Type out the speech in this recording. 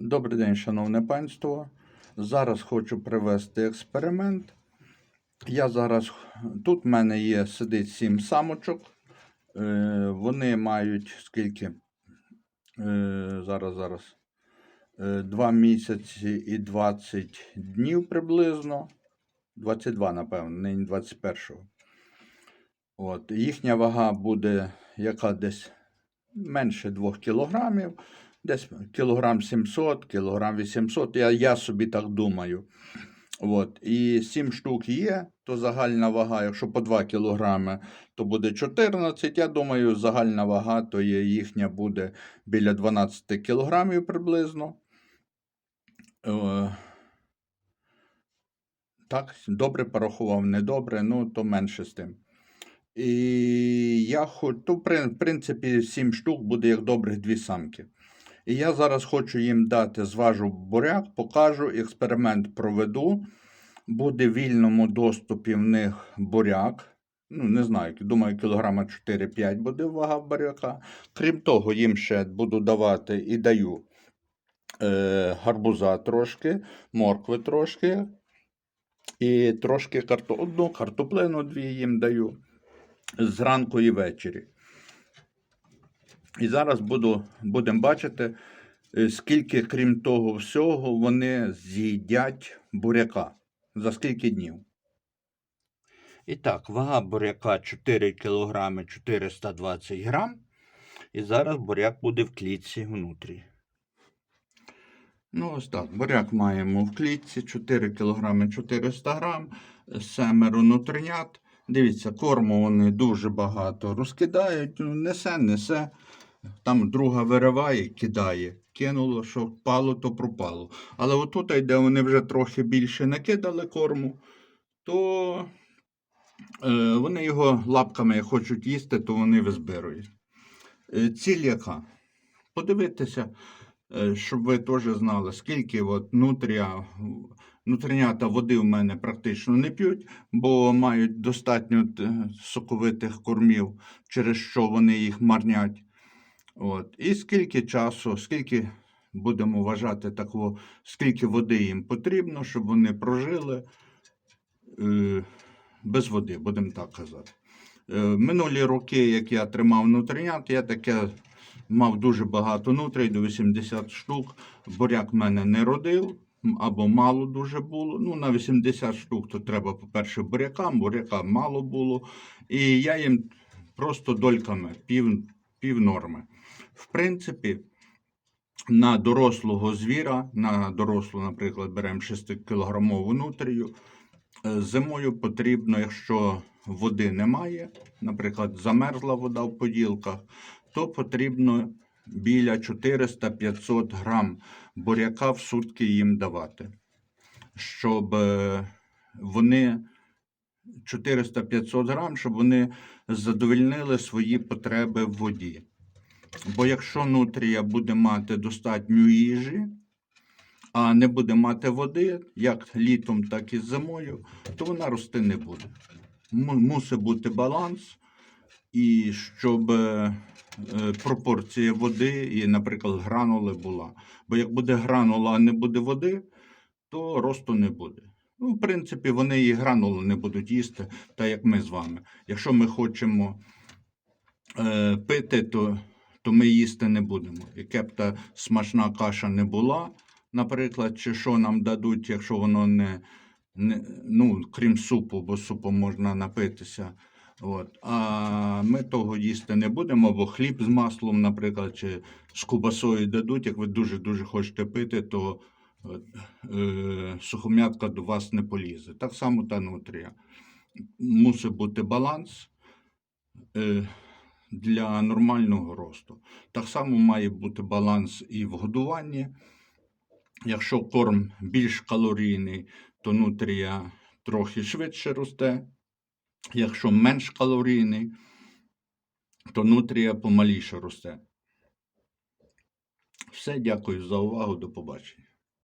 Добрий день, шановне панство. Зараз хочу привести експеримент. Я зараз тут в мене є сидить сім самочок. Е, вони мають скільки? Е, зараз, зараз. Е, 2 місяці і 20 днів приблизно. 22, напевно, нині 21. От. Їхня вага буде яка десь менше 2 кілограмів, десь кілограм 700, кілограм 800, я, я собі так думаю. От. І 7 штук є, то загальна вага, якщо по 2 кілограми, то буде 14. Я думаю, загальна вага то є їхня буде біля 12 кілограмів приблизно. Е, так, добре порахував, не добре, ну то менше з тим. І я хочу, то, в принципі, 7 штук буде як добрих дві самки. І я зараз хочу їм дати, зважу буряк, покажу, експеримент проведу. Буде в вільному доступі в них буряк. Ну, не знаю, думаю, кілограма 4-5 буде вага буряка. Крім того, їм ще буду давати і даю е, гарбуза трошки, моркви трошки. І трошки карто... одну картоплину дві їм даю зранку і ввечері. І зараз буду, будемо бачити, е, скільки, крім того всього, вони з'їдять буряка. За скільки днів. І так, вага буряка 4 кг 420 грам. І зараз буряк буде в клітці внутрі. Ну, ось так. Буряк маємо в клітці 4 кг 400 грам, семеро нутринят. Дивіться, корму вони дуже багато розкидають, ну, несе, несе. Там друга вириває, кидає. Кинуло, що впало, то пропало. Але отут, де вони вже трохи більше накидали корму, то е, вони його лапками хочуть їсти, то вони визбирують. Е, ціль яка? Подивитися, е, щоб ви теж знали, скільки от нутрія, нутринята води в мене практично не п'ють, бо мають достатньо е, соковитих кормів, через що вони їх марнять. От. І скільки часу, скільки будемо вважати такого, скільки води їм потрібно, щоб вони прожили е, без води, будемо так казати. Е, минулі роки, як я тримав нутринят, я таке мав дуже багато нутрій, до 80 штук. Буряк мене не родив. Або мало дуже було. Ну, на 80 штук то треба, по-перше, бурякам, буряка мало було. І я їм просто дольками, пів, пів норми. В принципі, на дорослого звіра, на дорослу, наприклад, беремо 6-кілограмову нутрію. е, Зимою потрібно, якщо води немає, наприклад, замерзла вода в поділках, то потрібно біля 400-500 грам буряка в сутки їм давати, щоб е, вони 400-500 грам, щоб вони задовольнили свої потреби в воді. Бо якщо нутрія буде мати достатньо їжі, а не буде мати води, як літом, так і зимою, то вона рости не буде. Му- Мусить бути баланс, і щоб е, пропорція води і, наприклад, гранули була. Бо як буде гранула, а не буде води, то росту не буде. Ну, в принципі, вони і гранули не будуть їсти, так як ми з вами. Якщо ми хочемо е, пити, то, то ми їсти не будемо. Яке б та смачна каша не була, наприклад, чи що нам дадуть, якщо воно не, не ну, крім супу, бо супом можна напитися. От. А ми того їсти не будемо, бо хліб з маслом, наприклад, чи з кубасою дадуть. Як ви дуже-дуже хочете пити, то е, сухом'ятка до вас не полізе. Так само та нутрія. Мусить бути баланс е, для нормального росту. Так само має бути баланс і в годуванні. Якщо корм більш калорійний, то нутрія трохи швидше росте. Якщо менш калорійний, то нутрія помаліше росте. Все, дякую за увагу, до побачення.